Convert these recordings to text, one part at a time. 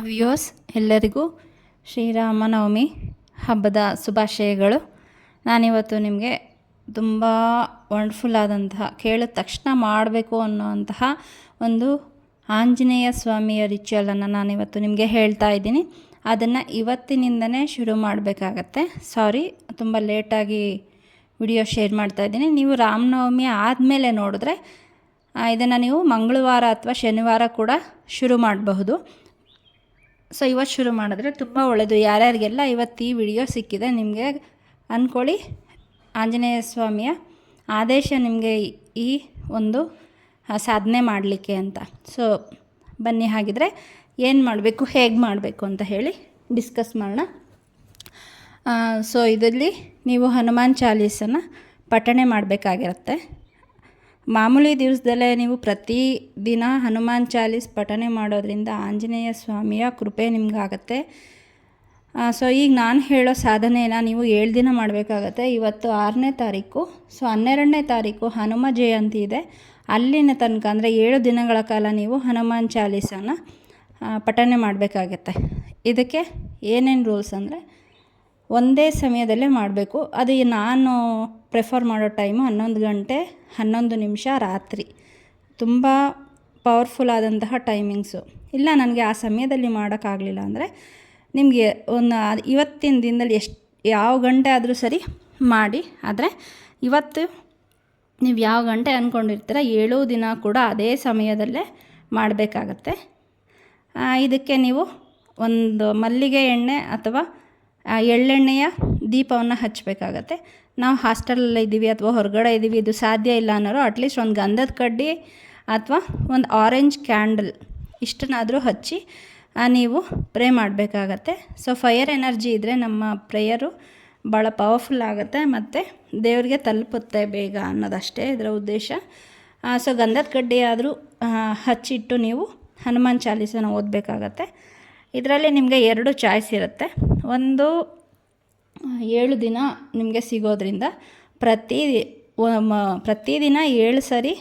Views ಎಲ್ಲರಿಗೂ ಶ್ರೀರಾಮನವಮಿ ಹಬ್ಬದ ಶುಭಾಶಯಗಳು. ನಾನಿವತ್ತು ನಿಮಗೆ ತುಂಬ ವಂಡರ್ಫುಲ್ ಆದಂತಹ, ಕೇಳಿದ ತಕ್ಷಣ ಮಾಡಬೇಕು ಅನ್ನುವಂತಹ ಒಂದು ಆಂಜನೇಯ ಸ್ವಾಮಿಯ ರಿಚುವಲನ್ನು ನಾನಿವತ್ತು ನಿಮಗೆ ಹೇಳ್ತಾ ಇದ್ದೀನಿ. ಅದನ್ನು ಇವತ್ತಿನಿಂದನೇ ಶುರು ಮಾಡಬೇಕಾಗತ್ತೆ. ಸಾರಿ ತುಂಬ ಲೇಟಾಗಿ ವಿಡಿಯೋ ಶೇರ್ ಮಾಡ್ತಾ ಇದ್ದೀನಿ. ನೀವು ರಾಮನವಮಿ ಆದಮೇಲೆ ನೋಡಿದ್ರೆ ಇದನ್ನು ನೀವು ಮಂಗಳವಾರ ಅಥವಾ ಶನಿವಾರ ಕೂಡ ಶುರು ಮಾಡಬಹುದು. ಸೊ ಇವತ್ತು ಶುರು ಮಾಡಿದ್ರೆ ತುಂಬ ಒಳ್ಳೆಯದು ಯಾರ್ಯಾರಿಗೆಲ್ಲ ಇವತ್ತು ಈ ವಿಡಿಯೋ ಸಿಕ್ಕಿದೆ, ನಿಮಗೆ ಅಂದ್ಕೊಳ್ಳಿ ಆಂಜನೇಯ ಸ್ವಾಮಿಯ ಆದೇಶ ನಿಮಗೆ ಈ ಒಂದು ಸಾಧನೆ ಮಾಡಲಿಕ್ಕೆ ಅಂತ. ಸೊ ಬನ್ನಿ ಹಾಗಿದ್ರೆ ಏನು ಮಾಡಬೇಕು, ಹೇಗೆ ಮಾಡಬೇಕು ಅಂತ ಹೇಳಿ ಡಿಸ್ಕಸ್ ಮಾಡೋಣ. ಸೊ ಇದರಲ್ಲಿ ನೀವು ಹನುಮಾನ್ ಚಾಲೀಸನ್ನು ಪಠಣೆ ಮಾಡಬೇಕಾಗಿರುತ್ತೆ. ಮಾಮೂಲಿ ದಿವಸದಲ್ಲೇ ನೀವು ಪ್ರತಿ ದಿನ ಹನುಮಾನ್ ಚಾಲೀಸ್ ಪಠನೆ ಮಾಡೋದ್ರಿಂದ ಆಂಜನೇಯ ಸ್ವಾಮಿಯ ಕೃಪೆ ನಿಮಗಾಗತ್ತೆ. ಸೊ ಈಗ ನಾನು ಹೇಳೋ ಸಾಧನೆಯನ್ನು ನೀವು ಏಳು ದಿನ ಮಾಡಬೇಕಾಗತ್ತೆ. ಇವತ್ತು ಆರನೇ ತಾರೀಕು ಸೊ ಹನ್ನೆರಡನೇ ತಾರೀಕು ಹನುಮ ಜಯಂತಿ ಇದೆ. ಅಲ್ಲಿನ ತನಕ ಅಂದರೆ ಏಳು ದಿನಗಳ ಕಾಲ ನೀವು ಹನುಮಾನ್ ಚಾಲೀಸನ್ನು ಪಠನೆ ಮಾಡಬೇಕಾಗತ್ತೆ. ಇದಕ್ಕೆ ಏನೇನು ರೂಲ್ಸ್ ಅಂದರೆ ಒಂದೇ ಸಮಯದಲ್ಲೇ ಮಾಡಬೇಕು. ಅದು ನಾನು ಪ್ರಿಫರ್ ಮಾಡೋ ಟೈಮು ಹನ್ನೊಂದು ಗಂಟೆ, ಹನ್ನೊಂದು ನಿಮಿಷ ರಾತ್ರಿ. ತುಂಬ ಪವರ್ಫುಲ್ ಆದಂತಹ ಟೈಮಿಂಗ್ಸು ಇಲ್ಲ, ನನಗೆ ಆ ಸಮಯದಲ್ಲಿ ಮಾಡೋಕ್ಕಾಗಲಿಲ್ಲ ಅಂದರೆ ನಿಮಗೆ ಒಂದು ಇವತ್ತಿನ ದಿನದಲ್ಲಿ ಎಷ್ಟು, ಯಾವ ಗಂಟೆ ಆದರೂ ಸರಿ ಮಾಡಿ. ಆದರೆ ಇವತ್ತು ನೀವು ಯಾವ ಗಂಟೆ ಅಂದ್ಕೊಂಡಿರ್ತೀರ ಏಳು ದಿನ ಕೂಡ ಅದೇ ಸಮಯದಲ್ಲೇ ಮಾಡಬೇಕಾಗತ್ತೆ. ಇದಕ್ಕೆ ನೀವು ಒಂದು ಮಲ್ಲಿಗೆ ಎಣ್ಣೆ ಅಥವಾ ಎಳ್ಳೆಣ್ಣೆಯ ದೀಪವನ್ನು ಹಚ್ಚಬೇಕಾಗತ್ತೆ ನಾವು ಹಾಸ್ಟೆಲಲ್ಲಿ ಇದ್ದೀವಿ ಅಥವಾ ಹೊರಗಡೆ ಇದ್ದೀವಿ, ಇದು ಸಾಧ್ಯ ಇಲ್ಲ ಅನ್ನೋರು ಅಟ್ಲೀಸ್ಟ್ ಒಂದು ಗಂಧದ ಕಡ್ಡಿ ಅಥವಾ ಒಂದು ಆರೆಂಜ್ ಕ್ಯಾಂಡಲ್ ಇಷ್ಟನ್ನಾದರೂ ಹಚ್ಚಿ ನೀವು ಪ್ರೇ ಮಾಡಬೇಕಾಗತ್ತೆ. ಸೊ ಫೈರ್ ಎನರ್ಜಿ ಇದ್ದರೆ ನಮ್ಮ ಪ್ರೇಯರು ಭಾಳ ಪವರ್ಫುಲ್ ಆಗುತ್ತೆ ಮತ್ತು ದೇವರಿಗೆ ತಲುಪುತ್ತೆ ಬೇಗ ಅನ್ನೋದಷ್ಟೇ ಇದರ ಉದ್ದೇಶ. ಸೊ ಗಂಧದ ಕಡ್ಡಿಯಾದರೂ ಹಚ್ಚಿಟ್ಟು ನೀವು ಹನುಮಾನ್ ಚಾಲೀಸನ ಓದಬೇಕಾಗತ್ತೆ. ಇದರಲ್ಲಿ ನಿಮಗೆ ಎರಡು ಚಾಯ್ಸ್ ಇರುತ್ತೆ. ಒಂದು, ಏಳು ದಿನ ನಿಮಗೆ ಸಿಗೋದ್ರಿಂದ ಪ್ರತಿ ಪ್ರತಿದಿನ ಏಳು ಸರಿ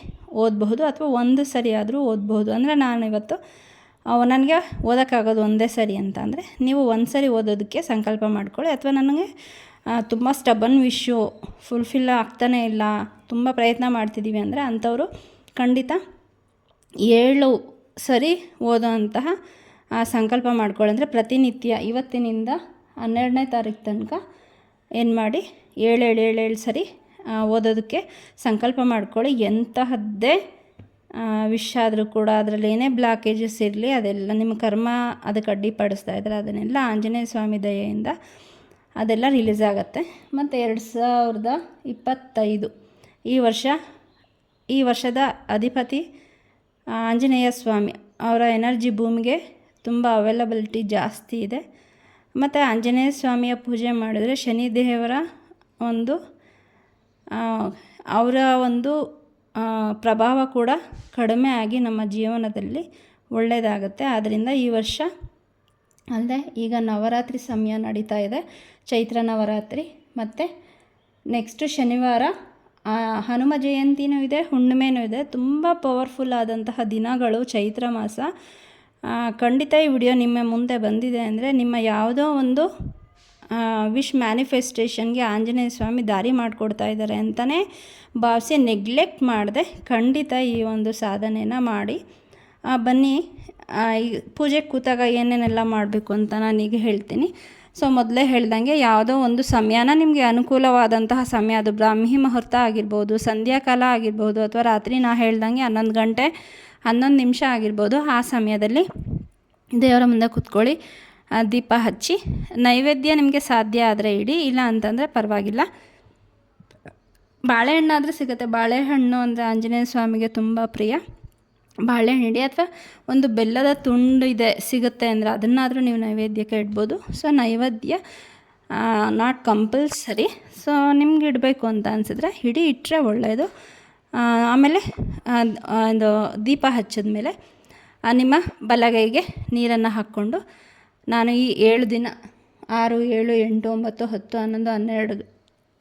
ಓದಬಹುದು ಅಥವಾ ಒಂದು ಸರಿ ಆದರೂ ಓದಬಹುದು. ಅಂದರೆ ನಾನು ಇವತ್ತು ನನಗೆ ಓದೋಕ್ಕಾಗೋದು ಒಂದೇ ಸರಿ ಅಂತ ಅಂದರೆ ನೀವು ಒಂದು ಸರಿ ಓದೋದಕ್ಕೆ ಸಂಕಲ್ಪ ಮಾಡ್ಕೊಳ್ಳಿ. ಅಥವಾ ನನಗೆ ತುಂಬ ಸ್ಟಬನ್ ವಿಶ್ಯು ಫುಲ್ಫಿಲ್ ಆಗ್ತಾನೇ ಇಲ್ಲ, ತುಂಬ ಪ್ರಯತ್ನ ಮಾಡ್ತಿದ್ದೀವಿ ಅಂದರೆ ಅಂಥವರು ಖಂಡಿತ ಏಳು ಸರಿ ಓದೋಂತಹ ಸಂಕಲ್ಪ ಮಾಡ್ಕೊಳ್ಳಿ ಅಂದರೆ ಪ್ರತಿನಿತ್ಯ ಇವತ್ತಿನಿಂದ ಹನ್ನೆರಡನೇ ತಾರೀಕು ತನಕ ಏನು ಮಾಡಿ ಏಳು ಏಳು ಏಳು ಏಳು ಸರಿ ಓದೋದಕ್ಕೆ ಸಂಕಲ್ಪ ಮಾಡ್ಕೊಳ್ಳಿ. ಎಂತಹದ್ದೇ ವಿಷ ಆದರೂ ಕೂಡ ಅದರಲ್ಲಿ ಏನೇ ಬ್ಲಾಕೇಜಸ್ ಇರಲಿ, ಅದೆಲ್ಲ ನಿಮ್ಮ ಕರ್ಮ ಅದಕ್ಕೆ ಅಡ್ಡಿಪಡಿಸ್ತಾ ಇದ್ದಾರೆ ಅದನ್ನೆಲ್ಲ ಆಂಜನೇಯ ಸ್ವಾಮಿ ದಯೆಯಿಂದ ಅದೆಲ್ಲ ರಿಲೀಸ್ ಆಗುತ್ತೆ. ಮತ್ತು ಎರಡು ಸಾವಿರದ ಇಪ್ಪತ್ತೈದು, ಈ ವರ್ಷ, ಈ ವರ್ಷದ ಅಧಿಪತಿ ಆಂಜನೇಯ ಸ್ವಾಮಿ ಅವರ ಎನರ್ಜಿ ಭೂಮಿಗೆ ತುಂಬ ಅವೈಲಬಿಲಿಟಿ ಜಾಸ್ತಿ ಇದೆ. ಮತ್ತು ಆಂಜನೇಯ ಸ್ವಾಮಿಯ ಪೂಜೆ ಮಾಡಿದ್ರೆ ಶನಿ ದೇವರ ಒಂದು ಅವರ ಒಂದು ಪ್ರಭಾವ ಕೂಡ ಕಡಿಮೆ ಆಗಿ ನಮ್ಮ ಜೀವನದಲ್ಲಿ ಒಳ್ಳೆಯದಾಗುತ್ತೆ ಆದ್ದರಿಂದ ಈ ವರ್ಷ ಅಲ್ಲದೆ ಈಗ ನವರಾತ್ರಿ ಸಮಯ ನಡೀತಾ ಇದೆ. ಚೈತ್ರ ನವರಾತ್ರಿ. ಮತ್ತು ನೆಕ್ಸ್ಟು ಶನಿವಾರ ಹನುಮ ಜಯಂತಿನೂ ಇದೆ, ಹುಣ್ಣಿಮೆನೂ ಇದೆ. ತುಂಬ ಪವರ್ಫುಲ್ ಆದಂತಹ ದಿನಗಳು ಚೈತ್ರ ಮಾಸ. ಖಂಡಿತ ಈ ವಿಡಿಯೋ ನಿಮ್ಮ ಮುಂದೆ ಬಂದಿದೆ ಅಂದರೆ ನಿಮ್ಮ ಯಾವುದೋ ಒಂದು ವಿಶ್ ಮ್ಯಾನಿಫೆಸ್ಟೇಷನ್ಗೆ ಆಂಜನೇಯ ಸ್ವಾಮಿ ದಾರಿ ಮಾಡಿಕೊಡ್ತಾ ಇದ್ದಾರೆ ಅಂತಲೇ ಭಾವಿಸಿ ನೆಗ್ಲೆಕ್ಟ್ ಮಾಡದೆ ಖಂಡಿತ ಈ ಒಂದು ಸಾಧನೆಯನ್ನು ಮಾಡಿ. ಬನ್ನಿ ಪೂಜೆಗೆ ಕೂತಾಗ ಏನೇನೆಲ್ಲ ಮಾಡಬೇಕು ಅಂತ ನಾನೀಗ ಹೇಳ್ತೀನಿ. ಸೊ ಮೊದಲೇ ಹೇಳ್ದಂಗೆ ಯಾವುದೋ ಒಂದು ಸಮಯನ ನಿಮಗೆ ಅನುಕೂಲವಾದಂತಹ ಸಮಯ, ಅದು ಬ್ರಾಹ್ಮಿ ಮುಹೂರ್ತ ಆಗಿರ್ಬೋದು, ಸಂಧ್ಯಾಕಾಲ ಆಗಿರ್ಬೋದು ಅಥವಾ ರಾತ್ರಿ ನಾ ಹೇಳ್ದಂಗೆ ಹನ್ನೊಂದು ಗಂಟೆ ಹನ್ನೊಂದು ನಿಮಿಷ ಆಗಿರ್ಬೋದು. ಆ ಸಮಯದಲ್ಲಿ ದೇವರ ಮುಂದೆ ಕೂತ್ಕೊಳ್ಳಿ. ದೀಪ ಹಚ್ಚಿ. ನೈವೇದ್ಯ ನಿಮಗೆ ಸಾಧ್ಯ ಆದರೆ ಇಡಿ, ಇಲ್ಲ ಅಂತಂದರೆ ಪರವಾಗಿಲ್ಲ. ಬಾಳೆಹಣ್ಣಾದರೂ ಸಿಗುತ್ತೆ. ಬಾಳೆಹಣ್ಣು ಅಂದರೆ ಆಂಜನೇಯ ಸ್ವಾಮಿಗೆ ತುಂಬ ಪ್ರಿಯ. ಬಾಳೆಹಣ್ಣು ಇಡಿ. ಅಥವಾ ಒಂದು ಬೆಲ್ಲದ ತುಂಡು ಇದೆ, ಸಿಗುತ್ತೆ ಅಂದರೆ ಅದನ್ನಾದರೂ ನೀವು ನೈವೇದ್ಯಕ್ಕೆ ಇಡ್ಬೋದು. ಸೊ, ನೈವೇದ್ಯ ನಾಟ್ ಕಂಪಲ್ಸರಿ ಸೊ, ನಿಮ್ಗೆ ಇಡಬೇಕು ಅಂತ ಅನಿಸಿದ್ರೆ ಹಿಡಿ ಇಟ್ಟರೆ ಒಳ್ಳೆಯದು ಆಮೇಲೆ ಒಂದು ದೀಪ ಹಚ್ಚಿದ ಮೇಲೆ ನಿಮ್ಮ ಬಲಗೈಗೆ ನೀರನ್ನು ಹಾಕ್ಕೊಂಡು ನಾನು ಈ ಏಳು ದಿನ, ಆರು, ಏಳು, ಎಂಟು, ಒಂಬತ್ತು, ಹತ್ತು, ಹನ್ನೊಂದು, ಹನ್ನೆರಡು,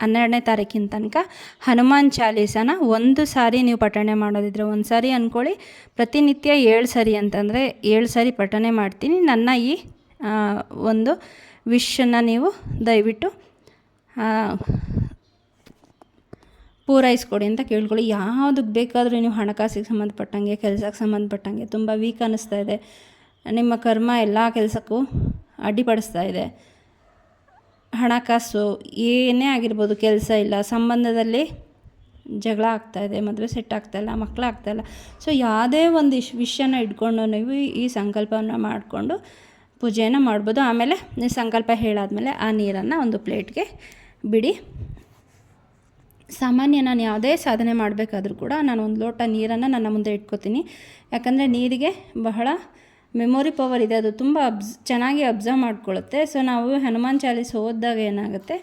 ಹನ್ನೆರಡನೇ ತಾರೀಕಿನ ತನಕ ಹನುಮಾನ್ ಚಾಲೀಸನ ಒಂದು ಸಾರಿ ನೀವು ಪಠಣೆ ಮಾಡೋದಿದ್ರೆ, ಒಂದು ಸಾರಿ ಅಂದ್ಕೊಳ್ಳಿ ಪ್ರತಿನಿತ್ಯ ಏಳು ಸರಿ ಅಂತಂದರೆ ಏಳು ಸಾರಿ ಪಠಣೆ ಮಾಡ್ತೀನಿ. ನನ್ನ ಈ ಒಂದು ವಿಶನ್ನು ನೀವು ದಯವಿಟ್ಟು ಪೂರೈಸ್ಕೊಡಿ ಅಂತ ಕೇಳ್ಕೊಳ್ಳಿ. ಯಾವುದಕ್ಕೆ ಬೇಕಾದರೂ ನೀವು ಹಣಕಾಸಿಗೆ ಸಂಬಂಧಪಟ್ಟಂಗೆ, ಕೆಲಸಕ್ಕೆ ಸಂಬಂಧಪಟ್ಟಂಗೆ ತುಂಬ ವೀಕ್ ಅನ್ನಿಸ್ತಾ ಇದೆ. ನಿಮ್ಮ ಕರ್ಮ ಎಲ್ಲ ಕೆಲಸಕ್ಕೂ ಅಡ್ಡಿಪಡಿಸ್ತಾ ಇದೆ. ಹಣಕಾಸು ಏನೇ ಆಗಿರ್ಬೋದು ಕೆಲಸ ಇಲ್ಲ, ಸಂಬಂಧದಲ್ಲಿ ಜಗಳ ಆಗ್ತಾ ಇದೆ, ಮದುವೆ ಸೆಟ್ ಆಗ್ತಾಯಿಲ್ಲ ಮಕ್ಕಳು ಆಗ್ತಾಯಿಲ್ಲ ಸೊ ಯಾವುದೇ ಒಂದು ಇಶ್, ವಿಷಯನ ಇಟ್ಕೊಂಡು ನೀವು ಈ ಸಂಕಲ್ಪವನ್ನು ಮಾಡಿಕೊಂಡು ಪೂಜೆಯನ್ನು ಮಾಡ್ಬೋದು. ಆಮೇಲೆ ನೀವು ಸಂಕಲ್ಪ ಹೇಳಾದಮೇಲೆ ಆ ನೀರನ್ನು ಒಂದು ಪ್ಲೇಟ್ಗೆ ಬಿಡಿ. ಸಾಮಾನ್ಯ ನಾನು ಯಾವುದೇ ಸಾಧನೆ ಮಾಡಬೇಕಾದ್ರೂ ಕೂಡ ನಾನು ಒಂದು ಲೋಟ ನೀರನ್ನು ನನ್ನ ಮುಂದೆ ಇಟ್ಕೋತೀನಿ. ಯಾಕಂದರೆ ನೀರಿಗೆ ಬಹಳ ಮೆಮೊರಿ ಪವರ್ ಇದೆ. ಅದು ತುಂಬ ಅಬ್ಸ್, ಚೆನ್ನಾಗಿ ಅಬ್ಸರ್ವ್ ಮಾಡ್ಕೊಳ್ಳುತ್ತೆ. ಸೊ ನಾವು ಹನುಮಾನ್ ಚಾಲೀಸ್ ಓದಿದಾಗ ಏನಾಗುತ್ತೆ?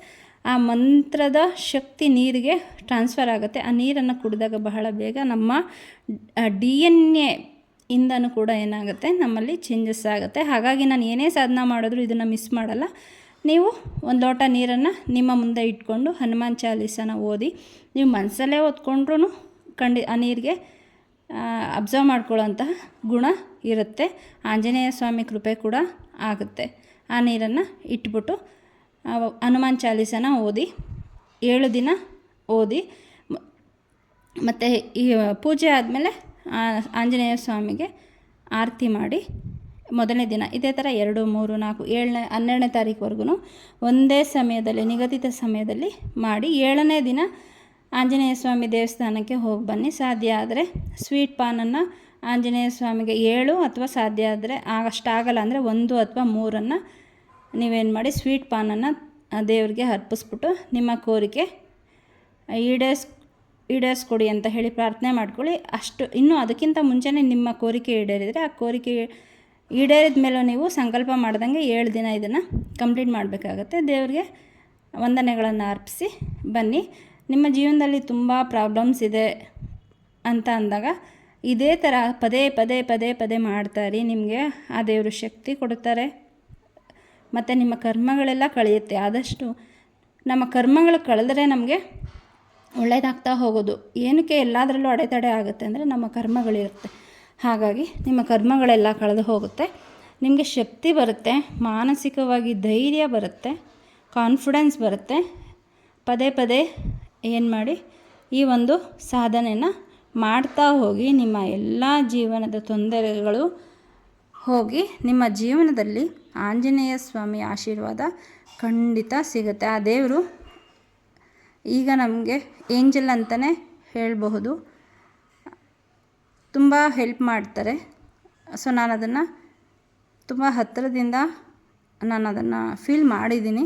ಆ ಮಂತ್ರದ ಶಕ್ತಿ ನೀರಿಗೆ ಟ್ರಾನ್ಸ್ಫರ್ ಆಗುತ್ತೆ. ಆ ನೀರನ್ನು ಕುಡಿದಾಗ ಬಹಳ ಬೇಗ ನಮ್ಮ ಡಿ ಎನ್ ಎ ಇಂದನೂ ಕೂಡ ಏನಾಗುತ್ತೆ? ನಮ್ಮಲ್ಲಿ ಚೇಂಜಸ್ ಆಗುತ್ತೆ. ಹಾಗಾಗಿ ನಾನು ಏನೇ ಸಾಧನ ಮಾಡಿದ್ರು ಇದನ್ನು ಮಿಸ್ ಮಾಡಲ್ಲ. ನೀವು ಒಂದು ಲೋಟ ನೀರನ್ನು ನಿಮ್ಮ ಮುಂದೆ ಇಟ್ಕೊಂಡು ಹನುಮಾನ್ ಚಾಲೀಸನ ಓದಿ ನೀವು ಮನಸ್ಸಲ್ಲೇ ಓದ್ಕೊಂಡ್ರೂ ಖಂಡಿ, ಆ ನೀರಿಗೆ ಅಬ್ಸರ್ವ್ ಮಾಡ್ಕೊಳ್ಳೋಂತಹ ಗುಣ ಇರುತ್ತೆ. ಆಂಜನೇಯ ಸ್ವಾಮಿ ಕೃಪೆ ಕೂಡ ಆಗುತ್ತೆ. ಆ ನೀರನ್ನು ಇಟ್ಬಿಟ್ಟು ಹನುಮಾನ್ ಚಾಲೀಸನ ಓದಿ, ಏಳು ದಿನ ಓದಿ, ಮತ್ತು ಈ ಪೂಜೆ ಆದಮೇಲೆ ಆಂಜನೇಯ ಸ್ವಾಮಿಗೆ ಆರತಿ ಮಾಡಿ ಮೊದಲನೇ ದಿನ. ಇದೇ ಥರ ಎರಡು, ಮೂರು, ನಾಲ್ಕು, ಏಳನೇ, ಹನ್ನೆರಡನೇ ತಾರೀಕುವರೆಗೂ ಒಂದೇ ಸಮಯದಲ್ಲಿ, ನಿಗದಿತ ಸಮಯದಲ್ಲಿ ಮಾಡಿ ಏಳನೇ ದಿನ ಆಂಜನೇಯ ಸ್ವಾಮಿ ದೇವಸ್ಥಾನಕ್ಕೆ ಹೋಗಿ ಬನ್ನಿ. ಸಾಧ್ಯ ಆದರೆ ಸ್ವೀಟ್ ಪಾನನ್ನು ಆಂಜನೇಯ ಸ್ವಾಮಿಗೆ ಏಳು ಅಥವಾ ಸಾಧ್ಯ ಆದರೆ ಅಷ್ಟಾಗಲ್ಲ ಅಂದರೆ ಒಂದು ಅಥವಾ ಮೂರನ್ನು ನೀವೇನು ಮಾಡಿ ಸ್ವೀಟ್ ಪಾನನ್ನು ದೇವರಿಗೆ ಅರ್ಪಿಸ್ಬಿಟ್ಟು ನಿಮ್ಮ ಕೋರಿಕೆ ಈಡೇಸ್ ಈಡೇರಿಸ್ಕೊಡಿ ಅಂತ ಹೇಳಿ ಪ್ರಾರ್ಥನೆ ಮಾಡ್ಕೊಳ್ಳಿ. ಅಷ್ಟು ಇನ್ನೂ ಅದಕ್ಕಿಂತ ಮುಂಚೆನೇ ನಿಮ್ಮ ಕೋರಿಕೆ ಈಡೇರಿದರೆ ಆ ಕೋರಿಕೆ ಈಡೇರಿದ ಮೇಲೂ ನೀವು ಸಂಕಲ್ಪ ಮಾಡ್ದಂಗೆ ಏಳು ದಿನ ಇದನ್ನು ಕಂಪ್ಲೀಟ್ ಮಾಡಬೇಕಾಗತ್ತೆ. ದೇವರಿಗೆ ವಂದನೆಗಳನ್ನು ಅರ್ಪಿಸಿ, ಬನ್ನಿ. ನಿಮ್ಮ ಜೀವನದಲ್ಲಿ ತುಂಬ ಪ್ರಾಬ್ಲಮ್ಸ್ ಇದೆ ಅಂತ ಅಂದಾಗ ಇದೇ ಥರ ಪದೇ ಪದೇ ಪದೇ ಪದೇ ಮಾಡ್ತಾಯಿರಿ ನಿಮಗೆ ಆ ದೇವರು ಶಕ್ತಿ ಕೊಡ್ತಾರೆ ಮತ್ತು ನಿಮ್ಮ ಕರ್ಮಗಳೆಲ್ಲ ಕಳೆಯುತ್ತೆ. ಆದಷ್ಟು ನಮ್ಮ ಕರ್ಮಗಳು ಕಳೆದ್ರೆ ನಮಗೆ ಒಳ್ಳೆಯದಾಗ್ತಾ ಹೋಗೋದು. ಏನಕ್ಕೆ ಎಲ್ಲದರಲ್ಲೂ ಅಡೆತಡೆ ಆಗುತ್ತೆ ಅಂದರೆ ನಮ್ಮ ಕರ್ಮಗಳಿರುತ್ತೆ. ಹಾಗಾಗಿ ನಿಮ್ಮ ಕರ್ಮಗಳೆಲ್ಲ ಕಳೆದು ಹೋಗುತ್ತೆ. ನಿಮಗೆ ಶಕ್ತಿ ಬರುತ್ತೆ, ಮಾನಸಿಕವಾಗಿ ಧೈರ್ಯ ಬರುತ್ತೆ ಕಾನ್ಫಿಡೆನ್ಸ್ ಬರುತ್ತೆ. ಪದೇ ಪದೇ ಏನು ಮಾಡಿ ಈ ಒಂದು ಸಾಧನೆನ ಮಾಡ್ತಾ ಹೋಗಿ ನಿಮ್ಮ ಎಲ್ಲ ಜೀವನದ ತೊಂದರೆಗಳು ಹೋಗಿ ನಿಮ್ಮ ಜೀವನದಲ್ಲಿ ಆಂಜನೇಯ ಸ್ವಾಮಿ ಆಶೀರ್ವಾದ ಖಂಡಿತ ಸಿಗುತ್ತೆ. ಆ ದೇವರು ಈಗ ನಮಗೆ ಏಂಜಲ್ ಅಂತಲೇ ಹೇಳಬಹುದು. ತುಂಬ ಹೆಲ್ಪ್ ಮಾಡ್ತಾರೆ. ಸೊ ನಾನು ಅದನ್ನು ತುಂಬ ಹತ್ತಿರದಿಂದ ನಾನು ಅದನ್ನು ಫೀಲ್ ಮಾಡಿದ್ದೀನಿ.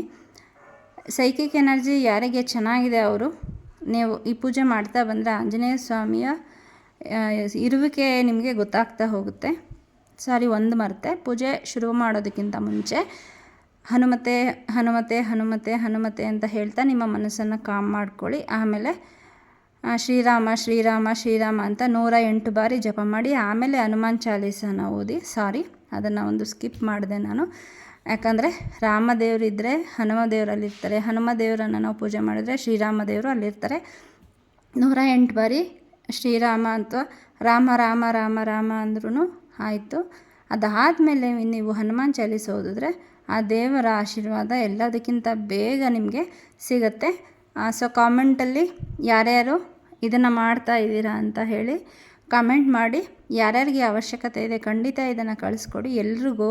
ಸೈಕಿಕ್ ಎನರ್ಜಿ ಯಾರಿಗೆ ಚೆನ್ನಾಗಿದೆ ಅವರು, ನೀವು ಈ ಪೂಜೆ ಮಾಡ್ತಾ ಬಂದರೆ ಆಂಜನೇಯ ಸ್ವಾಮಿಯ ಇರುವಿಕೆ ನಿಮಗೆ ಗೊತ್ತಾಗ್ತಾ ಹೋಗುತ್ತೆ. ಸಾರಿ, ಒಂದು ಮರೆತೆ. ಪೂಜೆ ಶುರು ಮಾಡೋದಕ್ಕಿಂತ ಮುಂಚೆ ಹನುಮತೆ ಹನುಮತೆ ಹನುಮತೆ ಹನುಮತೆ ಅಂತ ಹೇಳ್ತಾ ನಿಮ್ಮ ಮನಸ್ಸನ್ನು ಕಾಮ್ ಮಾಡ್ಕೊಳ್ಳಿ. ಆಮೇಲೆ ಶ್ರೀರಾಮ ಶ್ರೀರಾಮ ಶ್ರೀರಾಮ ಅಂತ ನೂರ ಎಂಟು ಬಾರಿ ಜಪ ಮಾಡಿ ಆಮೇಲೆ ಹನುಮಾನ್ ಚಾಲೀಸನ ಓದಿ, ಸಾರಿ, ಅದನ್ನು ಒಂದು ಸ್ಕಿಪ್ ಮಾಡಿದೆ ನಾನು. ಯಾಕಂದರೆ ರಾಮದೇವ್ರು ಇದ್ದರೆ ಹನುಮ ದೇವರಲ್ಲಿರ್ತಾರೆ ಹನುಮ ದೇವರನ್ನು ನಾವು ಪೂಜೆ ಮಾಡಿದ್ರೆ ಶ್ರೀರಾಮ ದೇವರು ಅಲ್ಲಿರ್ತಾರೆ ನೂರ ಎಂಟು ಬಾರಿ ಶ್ರೀರಾಮ ಅಥವಾ ರಾಮ ರಾಮ ರಾಮ ರಾಮ ಅಂದ್ರೂ ಆಯಿತು. ಅದಾದಮೇಲೆ ನೀವು ಹನುಮಾನ್ ಚಾಲೀಸ ಓದಿದ್ರೆ ಆ ದೇವರ ಆಶೀರ್ವಾದ ಎಲ್ಲದಕ್ಕಿಂತ ಬೇಗ ನಿಮಗೆ ಸಿಗುತ್ತೆ. ಸೊ ಕಾಮೆಂಟಲ್ಲಿ ಯಾರ್ಯಾರು ಇದನ್ನು ಮಾಡ್ತಾ ಇದ್ದೀರಾ ಅಂತ ಹೇಳಿ ಕಮೆಂಟ್ ಮಾಡಿ. ಯಾರ್ಯಾರಿಗೆ ಅವಶ್ಯಕತೆ ಇದೆ ಖಂಡಿತ ಇದನ್ನು ಕಳಿಸ್ಕೊಡಿ. ಎಲ್ರಿಗೂ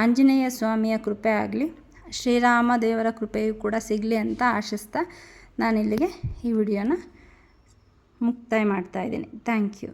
ಆಂಜನೇಯ ಸ್ವಾಮಿಯ ಕೃಪೆ ಆಗಲಿ, ಶ್ರೀರಾಮ ದೇವರ ಕೃಪೆಯೂ ಕೂಡ ಸಿಗಲಿ ಅಂತ ಆಶಿಸ್ತಾ ನಾನಿಲ್ಲಿಗೆ ಈ ವಿಡಿಯೋನ ಮುಕ್ತಾಯ ಮಾಡ್ತಾ ಇದ್ದೀನಿ. Thank you